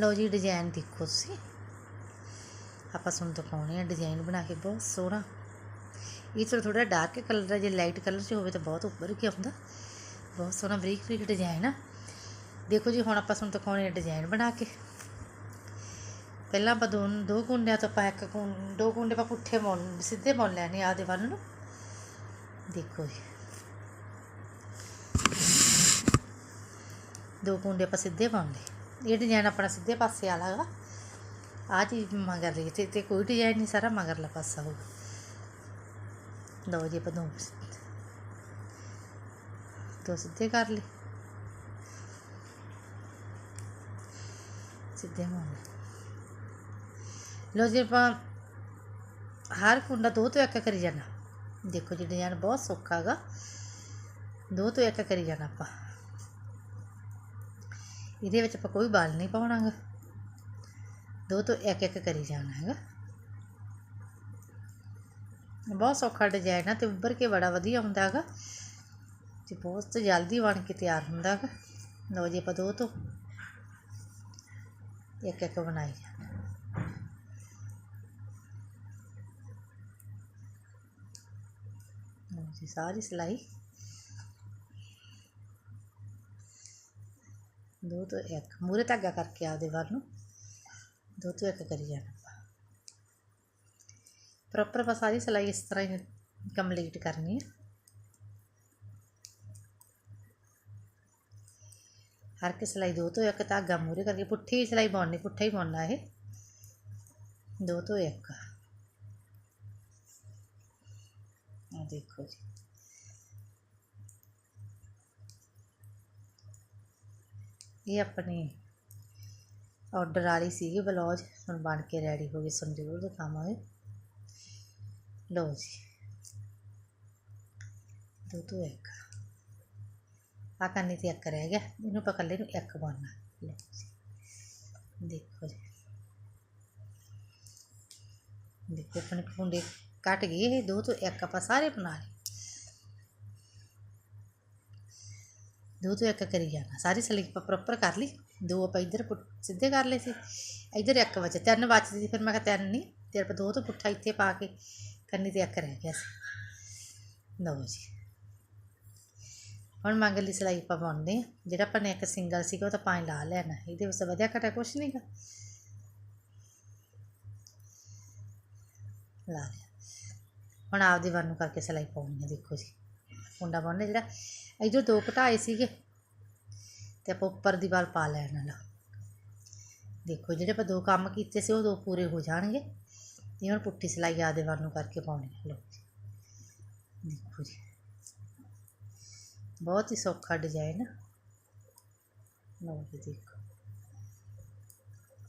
ਲਓ ਜੀ ਡਿਜ਼ਾਈਨ ਦੇਖੋ ਤੁਸੀਂ। ਆਪਾਂ ਤੁਹਾਨੂੰ ਦਿਖਾਉਣੇ ਆ ਡਿਜ਼ਾਈਨ ਬਣਾ ਕੇ, ਬਹੁਤ ਸੋਹਣਾ। ਇਹ ਥੋੜਾ ਥੋੜਾ ਡਾਰਕ ਕਲਰ ਹੈ ਜੇ ਲਾਈਟ ਕਲਰ 'ਚ ਹੋਵੇ ਤਾਂ ਬਹੁਤ ਉੱਪਰ ਕੀ ਆਉਂਦਾ ਬਹੁਤ ਸੋਹਣਾ ਬਰੀਕ ਬਰੀਕ ਡਿਜ਼ਾਈਨ ਆ। ਦੇਖੋ ਜੀ, ਹੁਣ ਆਪਾਂ ਤੁਹਾਨੂੰ ਦਿਖਾਉਣੇ ਆ ਡਿਜ਼ਾਈਨ ਬਣਾ ਕੇ। ਪਹਿਲਾਂ ਆਪਾਂ ਦੋ ਦੋ ਕੁੰਡਿਆਂ ਤੋਂ ਆਪਾਂ ਇੱਕ ਕੁੰ ਦੋ ਕੁੰਡੇ ਆਪਾਂ ਪੁੱਠੇ ਮੋੜ ਸਿੱਧੇ ਮੋੜ ਲੈਣੇ ਆਦੇ ਵੱਲ ਨੂੰ। ਦੇਖੋ ਜੀ। ਦੋ ਕੁੰਡੇ ਆਪਾਂ ਸਿੱਧੇ ਪਾਉਂਦੇ ਇਹ ਡਿਜ਼ਾਈਨ ਆਪਣਾ ਸਿੱਧੇ ਪਾਸੇ ਵਾਲਾ ਹੈਗਾ ਆ ਚੀਜ਼ ਮਗਰ ਲਈ ਤੇ ਤੇ ਕੋਈ ਡਿਜ਼ਾਈਨ ਨਹੀਂ ਸਾਰਾ ਮਗਰਲਾ ਪਾਸਾ ਹੋਊਗਾ ਲਓ ਜੀ ਆਪਾਂ ਦੋ ਦੋ ਸਿੱਧੇ ਕਰ ਲਈ ਸਿੱਧੇ ਮੋੜ ਲਓ ਜੀ ਆਪਾਂ ਹਰ ਕੁੰਡਾ ਦੋ ਤੋਂ ਇੱਕ ਕਰੀ ਜਾਣਾ। ਦੇਖੋ ਜੀ ਡਿਜ਼ਾਈਨ ਬਹੁਤ ਸੌਖਾ ਹੈਗਾ ਦੋ ਤੋਂ ਇੱਕ ਕਰੀ ਜਾਣਾ ਆਪਾਂ। ਇਹਦੇ ਵਿੱਚ ਆਪਾਂ ਕੋਈ ਬਾਲ ਨਹੀਂ ਪਾਉਣਾਗਾ। ਦੋ ਤੋਂ ਇੱਕ ਇੱਕ ਕਰੀ ਜਾਣਾ ਹੈਗਾ। ਬਹੁਤ ਸੌਖਾ ਡਿਜ਼ਾਈਨ ਆ ਤੇ ਉੱਭਰ ਕੇ ਬੜਾ ਵਧੀਆ ਹੁੰਦਾ ਹੈਗਾ ਤੇ ਬਹੁਤ ਜਲਦੀ ਬਣ ਕੇ ਤਿਆਰ ਹੁੰਦਾ ਹੈਗਾ ਲਓ ਜੀ ਆਪਾਂ ਦੋ ਤੋਂ ਇੱਕ ਇੱਕ ਬਣਾਈ ਜਾਣਾ। ਜੀ, ਸਾਰੀ ਸਿਲਾਈ ਦੋ ਤੋਂ ਇੱਕ ਮੂਰੇ ਧਾਗਾ ਕਰਕੇ ਆਪਦੇ ਵੱਲ ਨੂੰ ਦੋ ਤੋਂ ਇੱਕ ਕਰੀ ਜਾਣਾ ਆਪਾਂ। ਪ੍ਰੋਪਰ ਆਪਾਂ ਸਾਰੀ ਸਿਲਾਈ ਇਸ ਤਰ੍ਹਾਂ ਹੀ ਕੰਪਲੀਟ ਕਰਨੀ ਹੈ ਹਰ ਇੱਕ ਸਿਲਾਈ ਦੋ ਤੋਂ ਇੱਕ ਧਾਗਾ ਮੂਰੇ ਕਰਕੇ, ਪੁੱਠੀ ਸਿਲਾਈ ਪਾਉਣੀ, ਪੁੱਠਾ ਹੀ ਪਾਉਣਾ ਇਹ। ਦੋ ਤੋਂ ਇੱਕ। ਆ ਦੇਖੋ ਜੀ। ਇਹ ਆਪਣੀ ਆਰਡਰ ਵਾਲੀ ਸੀਗੀ ਬਲੌਜ ਹੁਣ ਬਣ ਕੇ ਰੈਡੀ ਹੋ ਗਈ, ਸਾਨੂੰ ਜ਼ਰੂਰ ਦਿਖਾਵਾਂਗੇ। ਲਓ ਜੀ। ਦੋ ਤੋਂ ਇੱਕ। ਆ ਕਰਨੀ ਤੇ ਇੱਕ ਰਹਿ ਗਿਆ। ਇਹਨੂੰ ਆਪਾਂ ਇਕੱਲੇ ਨੂੰ ਇੱਕ ਬਣਨਾ। ਲਓ ਜੀ। ਦੇਖੋ ਜੀ। ਦੇਖੋ, ਆਪਣੇ ਕੁੰਡੇ ਕੱਟ ਗਏ ਇਹ। ਦੋ ਤੋਂ ਇੱਕ ਆਪਾਂ ਸਾਰੇ ਬਣਾ ਲਏ। ਦੋ ਤੋਂ ਇੱਕ ਕਰੀ ਜਾਣਾ, ਸਾਰੀ ਸਲਿਕ ਆਪਾਂ ਪ੍ਰੋਪਰ ਕਰ ਲਈ, ਦੋ ਆਪਾਂ ਇੱਧਰ ਪੁੱਠ- ਸਿੱਧੇ ਕਰ ਲਏ ਸੀ, ਇੱਧਰ ਇੱਕ ਬਚੇ ਤਿੰਨ ਬਚਦੇ ਸੀ, ਫਿਰ ਮੈਂ ਕਿਹਾ ਤਿੰਨ ਨਹੀਂ, ਤੇ ਆਪਾਂ ਦੋ ਤੋਂ ਪੁੱਠਾ ਇੱਥੇ ਪਾ ਕੇ ਕੰਨੀ ਤੇ ਇੱਕ ਰਹਿ ਗਿਆ ਸੀ ਲਓ ਜੀ ਹੁਣ ਮਗਰਲੀ ਸਿਲਾਈ ਆਪਾਂ ਪਾਉਂਦੇ ਹਾਂ, ਜਿਹੜਾ ਆਪਾਂ ਨੇ ਇੱਕ ਸਿੰਗਲ ਸੀਗਾ, ਉਹ ਤਾਂ ਪਾਣੀ ਲਾ ਲੈਣਾ, ਇਹਦੇ ਵਿੱਚ ਵਧਿਆ ਘਟਾ ਕੁਛ ਨਹੀਂਗਾ ਲਾ ਲਿਆ। ਹੁਣ ਆਪਦੀ ਵੱਲ ਨੂੰ ਕਰਕੇ ਸਿਲਾਈ ਪਾਉਣੀ ਹੈ ਦੇਖੋ ਜੀ। ਮੁੰਡਾ ਪਾਉਣਾ ਜਿਹੜਾ ਇੱਧਰ ਦੋ ਘਟਾਏ ਸੀਗੇ, ਤੇ ਆਪਾਂ ਉੱਪਰ ਦੀ ਵੱਲ ਪਾ ਲੈਣ ਲਾ ਦੇਖੋ, ਜਿਹੜੇ ਆਪਾਂ ਦੋ ਕੰਮ ਕੀਤੇ ਸੀ, ਉਹ ਦੋ ਪੂਰੇ ਹੋ ਜਾਣਗੇ। ਇਹ ਹੁਣ ਪੁੱਠੀ ਸਿਲਾਈ ਆਪਦੇ ਵੱਲ ਨੂੰ ਕਰਕੇ ਪਾਉਣੀ ਹੈ। ਲਓ ਦੇਖੋ ਜੀ। ਬਹੁਤ ਹੀ ਸੌਖਾ ਡਿਜ਼ਾਈਨ ਲਓ ਜੀ, ਦੇਖੋ।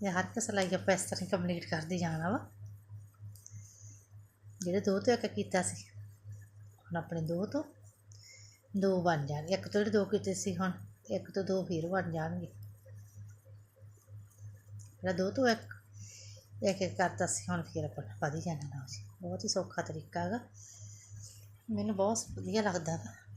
ਇਹ ਹਰ ਇੱਕ ਸਿਲਾਈ ਆਪਾਂ ਇਸ ਤਰ੍ਹਾਂ ਕੰਪਲੀਟ ਕਰਦੇ ਜਾਣਾ ਵਾ। ਜਿਹੜੇ ਦੋ ਤੋਂ ਇੱਕ ਕੀਤਾ ਸੀ, ਹੁਣ ਆਪਣੇ ਦੋ ਤੋਂ ਦੋ ਬਣ ਜਾਣਗੇ, ਇੱਕ ਤੋਂ ਜਿਹੜੇ ਦੋ ਕੀਤੇ ਸੀ ਹੁਣ ਇੱਕ ਤੋਂ ਦੋ ਫਿਰ ਬਣ ਜਾਣਗੇ। ਜਿਹੜਾ ਦੋ ਤੋਂ ਇੱਕ ਇੱਕ ਇੱਕ ਕਰਤਾ ਸੀ, ਹੁਣ ਫਿਰ ਆਪਾਂ ਵਧ ਹੀ ਜਾਣਾ ਨਾ ਬਹੁਤ ਹੀ ਸੌਖਾ ਤਰੀਕਾ ਹੈਗਾ। ਮੈਨੂੰ ਬਹੁਤ ਵਧੀਆ ਲੱਗਦਾ ਵਾ।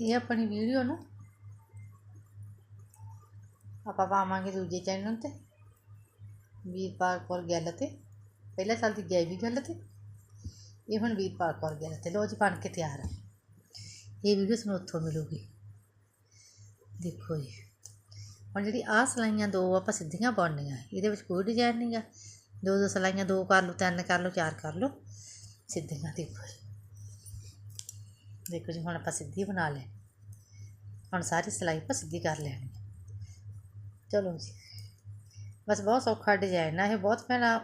ਇਹ ਆਪਣੀ ਵੀਡੀਓ ਨੂੰ ਆਪਾਂ ਪਾਵਾਂਗੇ ਦੂਜੇ ਚੈਨਲ ਤੇ, ਵੀਰਪਾਲ ਕੌਰ ਗੱਲ ਤੇ, ਪਹਿਲੇ ਸਾਲ ਦੀ ਜੈ ਵੀ ਗੱਲ ਤੇ, ਇਹ ਹੁਣ ਵੀਰਪਾਲ ਕੌਰ ਗੱਲ ਤੇ। ਲੋ ਜੀ, ਬਣ ਕੇ ਤਿਆਰ ਹੈ ਇਹ ਵੀਡੀਓ ਤੁਹਾਨੂੰ ਉੱਥੋਂ ਮਿਲੂਗੀ। ਦੇਖੋ ਜੀ। ਹੁਣ ਜਿਹੜੀ ਆਹ ਸਲਾਈਆਂ ਦੋ ਆਪਾਂ ਸਿੱਧੀਆਂ ਪਾਉਣੀਆਂ, ਇਹਦੇ ਵਿੱਚ ਕੋਈ ਡਿਜ਼ਾਈਨ ਨਹੀਂਗਾ ਦੋ ਦੋ ਸਲਾਈਆਂ, ਦੋ ਕਰ ਲਓ, ਤਿੰਨ ਕਰ ਲਓ, ਚਾਰ ਕਰ ਲਓ। ਸਿੱਧੀਆਂ ਦੇਖੋ ਜੀ। ਦੇਖੋ ਜੀ, ਹੁਣ ਆਪਾਂ ਸਿੱਧੀ ਬਣਾ ਲੈ। ਹੁਣ ਸਾਰੀ ਸਿਲਾਈ ਆਪਾਂ ਸਿੱਧੀ ਕਰ ਲੈਣੀ ਚਲੋ ਜੀ। ਬਸ ਬਹੁਤ ਸੌਖਾ ਡਿਜ਼ਾਈਨ ਆ ਇਹ। ਬਹੁਤ ਭੈਣਾਂ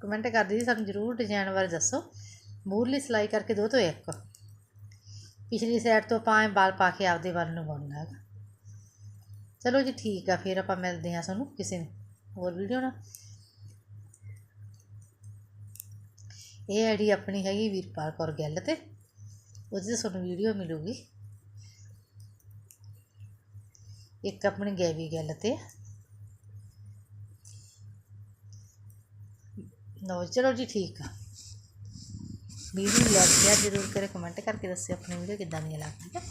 ਕਮੈਂਟ ਕਰਦੀ ਸੀ, ਸਾਨੂੰ ਜ਼ਰੂਰ ਡਿਜ਼ਾਈਨ ਬਾਰੇ ਦੱਸੋ। ਮੂਰਲੀ ਸਿਲਾਈ ਕਰਕੇ ਦੋ ਤੋਂ ਇੱਕ। ਪਿਛਲੀ ਸਾਈਡ ਤੋਂ ਆਪਾਂ ਬਾਲ ਪਾ ਕੇ ਆਪਦੇ ਵੱਲ ਨੂੰ ਬੁਣਨਾ ਹੈਗਾ। ਚਲੋ ਜੀ, ਠੀਕ ਆ। ਫਿਰ ਆਪਾਂ ਮਿਲਦੇ ਹਾਂ ਤੁਹਾਨੂੰ ਕਿਸੇ ਹੋਰ ਵੀਡੀਓ ਨਾਲ। ਇਹ ਆਈਡੀ ਆਪਣੀ ਹੈਗੀ ਵੀਰਪਾਲ ਕੌਰ ਗੱਲ ਤੇ। ਉਹਦੇ ਤੇ ਤੁਹਾਨੂੰ ਵੀਡੀਓ ਮਿਲੂਗੀ। ਇੱਕ ਆਪਣੀ ਗੈਵੀ ਗੱਲ ਤੇ। ਲਓ ਚਲੋ ਜੀ, ਠੀਕ ਆ। ਵੀਡੀਓ ਲੱਗ ਗਿਆ ਜ਼ਰੂਰ ਕਰੇ ਕਮੈਂਟ ਕਰਕੇ ਦੱਸਿਓ ਆਪਣੀ ਵੀਡੀਓ ਕਿੱਦਾਂ ਦੀ ਲੱਗੀ ਹੈ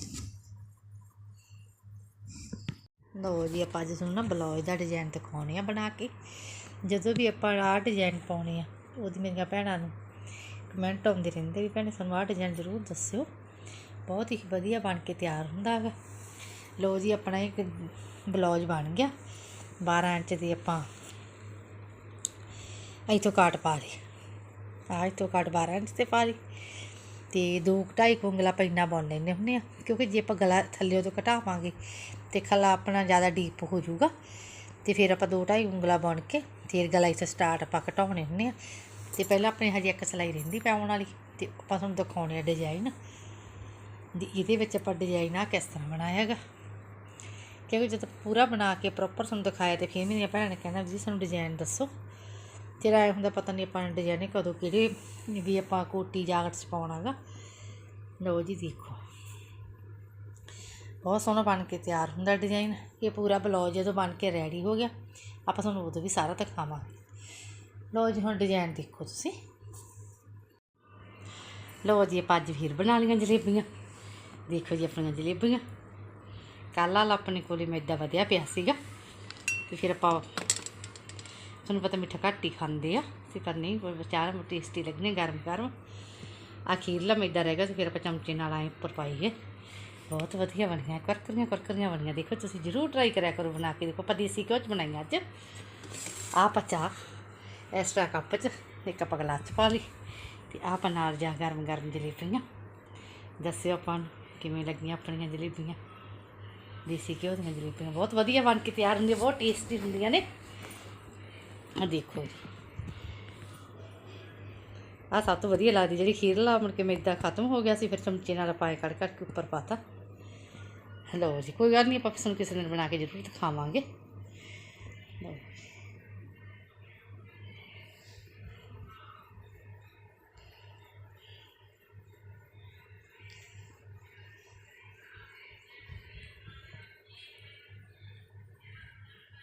ਲਓ ਜੀ, ਆਪਾਂ ਅੱਜ ਤੁਹਾਨੂੰ ਨਾ ਬਲੌਜ ਦਾ ਡਿਜ਼ਾਈਨ ਦਿਖਾਉਣੇ ਆ ਬਣਾ ਕੇ। ਜਦੋਂ ਵੀ ਆਪਾਂ ਆਹ ਡਿਜ਼ਾਈਨ ਪਾਉਣੇ ਆ, ਉਹਦੀ ਮੇਰੀਆਂ ਭੈਣਾਂ ਨੂੰ ਕਮੈਂਟ ਆਉਂਦੇ ਰਹਿੰਦੇ ਵੀ ਭੈਣੇ ਸਾਨੂੰ ਆਹ ਡਿਜ਼ਾਈਨ ਜ਼ਰੂਰ ਦੱਸਿਓ। ਬਹੁਤ ਹੀ ਵਧੀਆ ਬਣ ਕੇ ਤਿਆਰ ਹੁੰਦਾ ਹੈਗਾ ਲਓ ਜੀ, ਆਪਣਾ ਇੱਕ ਬਲੌਜ ਬਣ ਗਿਆ। 12 ਇੰਚ ਦੀ ਆਪਾਂ ਇੱਥੋਂ ਕਾਟ ਪਾ ਲਈ ਆਹ ਇੱਥੋਂ ਕਾਟ 12 ਇੰਚ ਤੇ ਪਾ ਲਈ ਤੇ ਦੋ ਢਾਈ ਕੁ ਉਂਗਲਾਂ ਪੈਨਾ ਬੁਣ ਲੈਂਦੇ ਹੁੰਦੇ ਆ ਕਿਉਂਕਿ ਜੇ ਆਪਾਂ ਗਲਾ ਥੱਲੇ ਤੋਂ ਘਟਾਵਾਂਗੇ ਤੇ ਖਲਾ ਆਪਣਾ ਜ਼ਿਆਦਾ ਡੀਪ ਹੋ ਜਾਊਗਾ। ਤੇ ਫਿਰ ਆਪਾਂ ਦੋ ਢਾਈ ਉਂਗਲਾ ਬੁਣ ਕੇ ਫਿਰ ਗਲਾ ਇੱਥੇ ਸਟਾਰਟ ਆਪਾਂ ਘਟਾਉਣੇ ਹੁੰਦੇ ਆ ਤੇ ਪਹਿਲਾਂ ਆਪਣੇ ਹਜੇ ਇੱਕ ਸਿਲਾਈ ਰਹਿੰਦੀ ਪਾਉਣ ਵਾਲੀ ਤੇ ਆਪਾਂ ਤੁਹਾਨੂੰ ਦਿਖਾਉਣੇ ਆ ਡਿਜ਼ਾਈਨ ਦੀ ਇਹਦੇ ਵਿੱਚ ਆਪਾਂ ਡਿਜ਼ਾਈਨ ਆ ਕਿਸ ਤਰ੍ਹਾਂ ਬਣਾਇਆ ਹੈਗਾ। ਕਿਉਂਕਿ ਜਦੋਂ ਪੂਰਾ ਬਣਾ ਕੇ ਪ੍ਰੋਪਰ ਤੁਹਾਨੂੰ ਦਿਖਾਇਆ ਤੇ ਫਿਰ ਮੇਰੀਆਂ ਭੈਣਾਂ ਨੇ ਕਹਿਣਾ ਜੀ ਸਾਨੂੰ ਡਿਜ਼ਾਈਨ ਦੱਸੋ। ਤੇਰਾ ਇਹ ਹੁੰਦਾ ਪਤਾ ਨਹੀਂ ਆਪਾਂ ਨੇ ਡਿਜ਼ਾਈਨ ਕਦੋਂ ਕਿਹੜੇ ਵੀ ਆਪਾਂ ਕੋਟੀ ਜਾਗਟ 'ਚ ਪਾਉਣਾਗਾ ਲਓ ਜੀ ਦੇਖੋ। ਬਹੁਤ ਸੋਹਣਾ ਬਣ ਕੇ ਤਿਆਰ ਹੁੰਦਾ ਡਿਜ਼ਾਈਨ ਇਹ ਪੂਰਾ ਬਲੌਜ ਜਦੋਂ ਬਣ ਕੇ ਰੈਡੀ ਹੋ ਗਿਆ, ਆਪਾਂ ਤੁਹਾਨੂੰ ਉਦੋਂ ਵੀ ਸਾਰਾ ਦਿਖਾਵਾਂਗੇ। ਲਓ ਜੀ, ਹੁਣ ਡਿਜ਼ਾਈਨ ਦੇਖੋ ਤੁਸੀਂ। ਲਓ ਜੀ, ਆਪਾਂ ਅੱਜ ਫਿਰ ਬਣਾ ਲਈਆਂ ਜਲੇਬੀਆਂ। ਦੇਖੋ ਜੀ, ਆਪਣੀਆਂ ਜਲੇਬੀਆਂ। ਕੱਲ੍ਹ ਵਾਲਾ ਆਪਣੇ ਕੋਲੇ ਮੈਦਾ ਵਧਿਆ ਪਿਆ ਸੀਗਾ। ਤੇ ਫਿਰ ਆਪਾਂ ਤੁਹਾਨੂੰ ਪਤਾ ਮਿੱਠਾ ਘੱਟ ਹੀ ਖਾਂਦੇ ਆ, ਤੇ ਪਰ ਨਹੀਂ, ਕੋਈ ਵਿਚਾਰ ਟੇਸਟੀ ਲੱਗਣੇ ਗਰਮ ਗਰਮ। ਅਖੀਰਲਾ ਮੈਦਾ ਰਹਿ ਗਿਆ, ਤੇ ਫਿਰ ਆਪਾਂ ਚਮਚੇ ਨਾਲ ਆਏ ਉੱਪਰ ਪਾਈਏ। ਬਹੁਤ ਵਧੀਆ ਬਣੀਆਂ, ਕਰਕਰੀਆਂ ਕਰਕਰੀਆਂ ਬਣੀਆਂ। ਦੇਖੋ, ਤੁਸੀਂ ਜ਼ਰੂਰ ਟਰਾਈ ਕਰਿਆ ਕਰੋ ਬਣਾ ਕੇ। ਦੇਖੋ, ਆਪਾਂ ਦੇਸੀ ਘਿਓ 'ਚ ਬਣਾਈਆਂ ਅੱਜ। ਆਹ ਪਚਾ ਐਕਸਟਰਾ ਕੱਪ 'ਚ, ਇੱਕ ਆਪਾਂ ਗਲਾਸ 'ਚ ਪਾ ਲਈ, ਤੇ ਆਹ ਆਪਾਂ ਨਾਲ ਜਾਂ ਗਰਮ ਗਰਮ ਜਲੇਬੀਆਂ। ਦੱਸਿਓ ਆਪਾਂ ਨੂੰ ਕਿਵੇਂ ਲੱਗੀਆਂ ਆਪਣੀਆਂ ਜਲੇਬੀਆਂ। ਦੇਸੀ ਘਿਓ ਦੀਆਂ ਜਲੇਬੀਆਂ ਬਹੁਤ ਵਧੀਆ ਬਣ ਕੇ ਤਿਆਰ ਹੁੰਦੀਆਂ, ਬਹੁਤ ਟੇਸਟੀ ਹੁੰਦੀਆਂ ਨੇ। ਆ ਦੇਖੋ ਜੀ। ਆ ਸਭ ਤੋਂ ਵਧੀਆ ਲੱਗਦੀ ਜਿਹੜੀ ਖੀਰਲਾ ਮੁੜ ਕੇ ਮੈਦਾ ਖਤਮ ਹੋ ਗਿਆ ਸੀ, ਫਿਰ ਚਮਚੇ ਨਾਲ ਪਾਏ ਕੱਢ ਕੱਢ ਕੇ ਉੱਪਰ ਪਾਤਾ। ਲਓ ਜੀ, ਕੋਈ ਗੱਲ ਨਹੀਂ, ਆਪਾਂ ਕਿਸੇ ਨੂੰ ਕਿਸੇ ਦਿਨ ਬਣਾ ਕੇ ਜ਼ਰੂਰ ਦਿਖਾਵਾਂਗੇ। ਲਓ